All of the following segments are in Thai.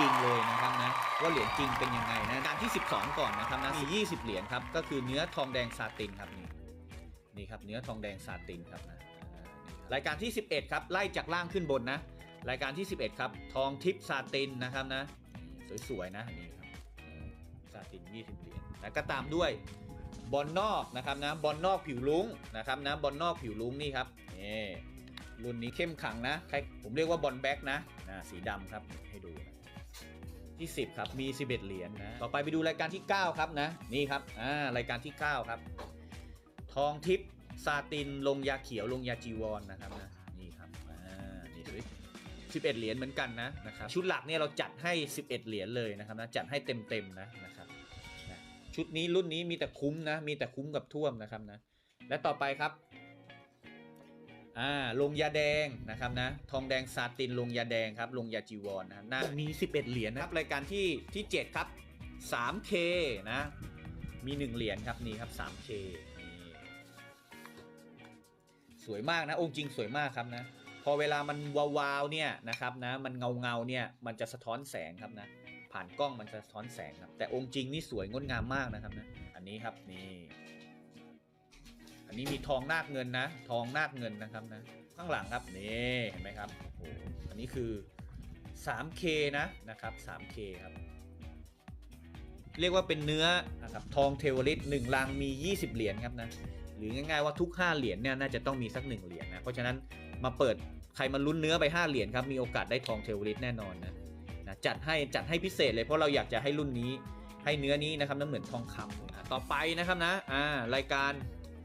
นะครับนะว่าเหรียญจริงเป็นยังไงนะการที่ 12 ก่อนนะครับนะมี 20 เหรียญครับก็คือเนื้อทองแดงซาตินครับนี่นี่ครับเนื้อทองแดงซาตินครับนะอ่านี่ครับรายการที่ 11 ครับไล่จากล่างขึ้นบนนะ รายการที่ 11 ครับ ทองทิพย์ซาตินนะครับนะนี่สวยๆนะนี่ครับซาติน 20 เหรียญแล้วก็ตามด้วยบอลนอกนะครับนะบอลนอกผิวลุ้งนะครับนะบอลนอกผิวลุ้งนี่ครับนี่รุ่นนี้เข้มขังนะใครผมเรียกว่าบอลแบ็กนะนะสีดำครับให้ดูนะ ที่ 10 ครับมี 11 เหรียญนะต่อไปไปดูรายการที่ 9 ครับนะนี่ครับอ่ารายการที่ 9 ครับ ทองทิพย์ซาตินลงยาเขียวลงยาจีวรนะครับนะนี่ครับอ่านี่ดูดิ11เหรียญเหมือนกันนะนะครับชุดหลักเนี่ยเราจัดให้ 11 เหรียญเลยนะครับนะจัดให้เต็มๆนะนะครับนะชุดนี้รุ่นนี้มีแต่คุ้มนะมีแต่คุ้มกับท่วมนะครับนะและต่อไปครับ อ่าลงยาแดงนะครับนะทองแดงซาตินลงยาแดงครับลงยาจีวรนะน่ามี 11 เหรียญนะครับรายการที่ที่ 7 ครับ 3K นะมี 1 เหรียญครับนี่ครับ 3K นี่สวยมากนะ องค์จริงสวยมากครับนะ พอเวลามันวาวๆเนี่ยนะครับนะมันเงาเงาๆเนี่ยมันจะสะท้อนแสงครับนะผ่านกล้องมันจะสะท้อนแสงครับแต่องค์จริงนี่สวยงดงามมากนะครับนะอันนี้ครับนี่ อันนี้มีทองนาคเงินนะ ทองนาคเงินนะครับนะ ข้างหลังครับนี่เห็นไหมครับโอ้โหอันนี้คือ 3K นะนะครับ 3K ครับ เรียกว่าเป็นเนื้อนะครับทองเทวริตหนึ่งลังมี 20 เหรียญครับนะหรือง่ายๆว่าทุก 5 เหรียญเนี่ยน่าจะต้องมีสัก 1 เหรียญนะ เพราะฉะนั้นมาเปิดใครมาลุ้นเนื้อไป 5 เหรียญครับมีโอกาสได้ทองเทวริตแน่นอนนะนะจัดให้จัดให้พิเศษเลยเพราะเราอยากจะให้รุ่นนี้ให้เนื้อนี้นะครับน้ำเหมือนทองคำต่อไปนะครับนะอ่ารายการ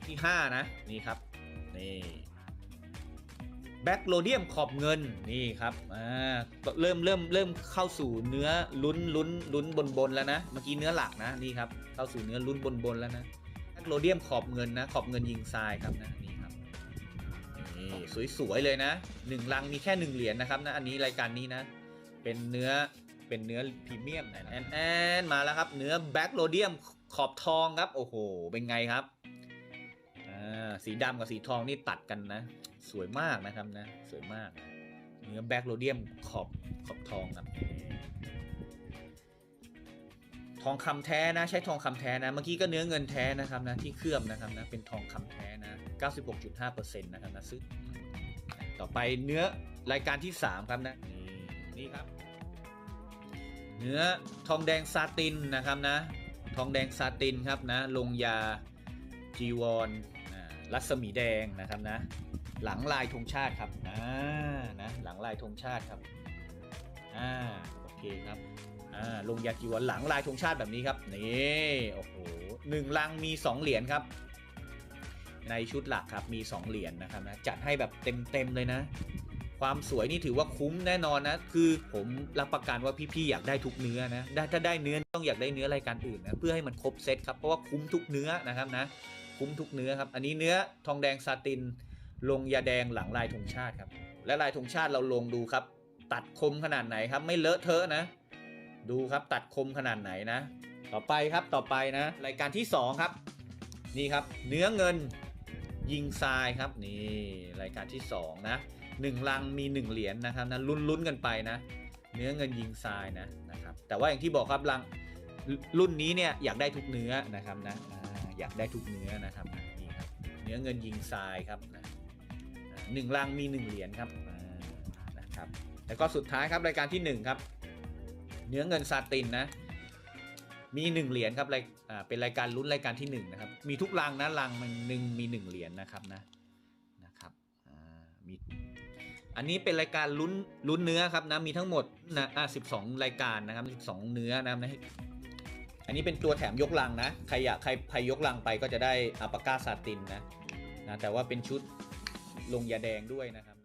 ที่ 5 นะ นี่ครับ นี่แบ็กโลเดียมขอบเงินนี่ครับอ่าเริ่มเริ่มเริ่มเข้าสู่เนื้อลุ้นลุ้นลุ้นบนบนแล้วนะ เมื่อกี้เนื้อหลักนะนี่ครับเข้าสู่เนื้อลุ้นบนบนแล้วนะแบ็กโลเดียมขอบเงินนะขอบเงินยิงทรายครับนะนี่ครับนี่สวยๆเลยนะหนึ่งลังมีแค่หนึ่งเหรียญนะครับนะอันนี้รายการนี้นะ เป็นเนื้อเป็นเนื้อพรีเมียมนะแอนแอนมาแล้วครับเนื้อแบ็กโลเดียมขอบทองครับโอ้โหเป็นไงครับ สีดำกับสีทองนี่ตัดกันนะ สวยมากนะครับนะ สวยมาก เนื้อแบ็กโลเดียมขอบขอบทองครับ ทองคำแท้นะ ใช้ทองคำแท้นะ เมื่อกี้ก็เนื้อเงินแท้นะครับนะ ที่เคลือบนะครับนะ เป็นทองคำแท้นะ 96.5%นะครับนะซึ่งต่อไปเนื้อรายการที่ 3 ครับนะนี่ครับ เนื้อทองแดงซาตินนะครับนะ ทองแดงซาตินครับนะ ลงยาจีวรอ่า รัศมีแดงนะครับนะ หลังลายธงชาติครับอ่านะหลังลายธงชาติครับอ่าโอเคครับอ่าลงยากิวรหลังลายธงชาติแบบนี้ครับนี่โอ้โหหนึ่งลังมี 2 เหรียญครับ ในชุดหลักครับมี 2 เหรียญนะครับนะจัดให้แบบเต็มๆเลยนะ ความสวยนี่ถือว่าคุ้มแน่นอนนะ คือผมรับประกันว่าพี่ๆอยากได้ทุกเนื้อนะได้ถ้าได้เนื้อต้องอยากได้เนื้อรายการอื่นนะเพื่อให้มันครบเซตครับเพราะว่าคุ้มทุกเนื้อนะครับนะ คุ้มทุกเนื้อครับ อันนี้เนื้อทองแดงซาติน ลงยาแดงหลังลายธงชาติครับ และลายธงชาติเราลงดูครับ ตัดคมขนาดไหนครับ ไม่เลอะเทอะนะ ดูครับตัดคมขนาดไหนนะ ต่อไปครับต่อไปนะ รายการที่ 2 ครับ นี่ครับ เนื้อเงินยิงทรายครับนี่รายการที่ 2 นะหนึ่งลังมี 1 เหรียญนะครับนะลุ้นลุ้นกันไปนะ เนื้อเงินยิงทรายนะนะครับแต่ว่าอย่างที่บอกครับลังรุ่นนี้เนี่ยอยากได้ทุกเนื้อนะครับนะ อยากได้ทุกเนื้อนะครับนี่ครับเนื้อเงินยิงทรายครับนะหนึ่งลังมี1เหรียญครับนะครับแล้วก็สุดท้ายครับรายการที่1ครับ เนื้อเงินซาตินนะมีหนึ่งเหรียญครับรายเป็นรายการลุ้นรายการที่หนึ่งนะครับมีทุกรังนะรังมันหนึ่งมีหนึ่งเหรียญนะครับนะนะครับมีอันนี้เป็นรายการลุ้นลุ้นเนื้อครับนะมีทั้งหมดนะอ่าสิบสองรายการนะครับสิบสองเนื้อนะครับ อันนี้เป็นตัวแถมยกลังนะ ใครอยากใครใครยกลังไปก็จะได้อัปปาก้าซาตินนะนะ แต่ว่าเป็นชุดลงยาแดงด้วยนะครับ